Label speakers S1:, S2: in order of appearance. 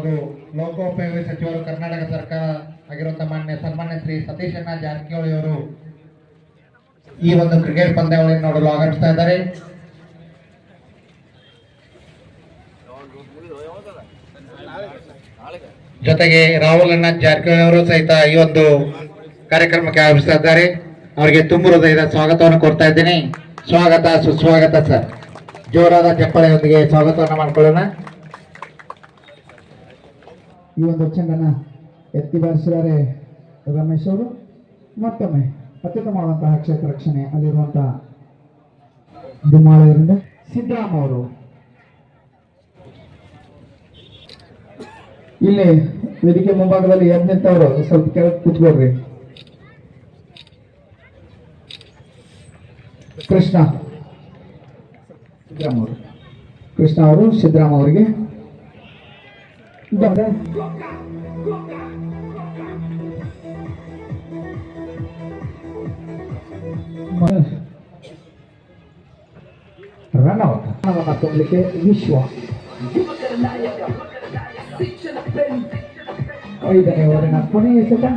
S1: ಹಾಗೂ ಲೋಕೋಪಯೋಗಿ ಸಚಿವರು ಕರ್ನಾಟಕ ಸರ್ಕಾರ ಆಗಿರುವಂತಹ ಮಾನ್ಯ ಸನ್ಮಾನ್ಯ ಶ್ರೀ ಸತೀಶಣ್ಣ ಜಾರಕಿಹೊಳಿ ಅವರು ಈ ಒಂದು ಕ್ರಿಕೆಟ್ ಪಂದ್ಯಾವಳಿಯನ್ನು ನೋಡಲು ಆಗಮಿಸ್ತಾ ಇದ್ದಾರೆ. ಜೊತೆಗೆ ರಾಹುಲ್ ಅಣ್ಣ ಜಾರಕಿಹೊಳಿ ಅವರು ಸಹಿತ ಈ ಒಂದು ಕಾರ್ಯಕ್ರಮಕ್ಕೆ ಆಗಮಿಸ್ತಾ ಇದ್ದಾರೆ. ಅವರಿಗೆ ತುಂಬ ಹೃದಯದ ಸ್ವಾಗತವನ್ನು ಕೊಡ್ತಾ ಇದ್ದೀನಿ. ಸ್ವಾಗತ, ಸುಸ್ವಾಗತ ಸರ್. ಜೋರಾದ ಚಪ್ಪಳೆಯೊಂದಿಗೆ ಸ್ವಾಗತವನ್ನು ಮಾಡ್ಕೊಳ್ಳೋಣ.
S2: ಈ ಒಂದು ಚೆಂಡನ್ನು ಎತ್ತಿ ಬಾರಿಸಿದ್ದಾರೆ ರಮೇಶ್ ಅವರು. ಮತ್ತೊಮ್ಮೆ ಅತ್ಯುತ್ತಮವಾದಂತಹ ಕ್ಷೇತ್ರ ರಕ್ಷಣೆ ಅಲ್ಲಿರುವಂತಹ ದುಮ್ಮಾಳಿಯವರಿಂದ ಸಿದ್ದರಾಮ ಅವರು. ಇಲ್ಲಿ ವೇದಿಕೆ ಮುಂಭಾಗದಲ್ಲಿ ಎದ್ ನಿಂತವರು? ಸ್ವಲ್ಪ ಕೆಳಗೆ ಕೂತ್ಕೊಳ್ರಿ. ಕೃಷ್ಣ. ಸಿದ್ದರಾಮ ಅವರು. ಕೃಷ್ಣ ಅವರು ಸಿದ್ದರಾಮ ಅವರಿಗೆ Udah kan? Mas. Runout. Nama katoliknya Yuswa. Oh iya, ya kan?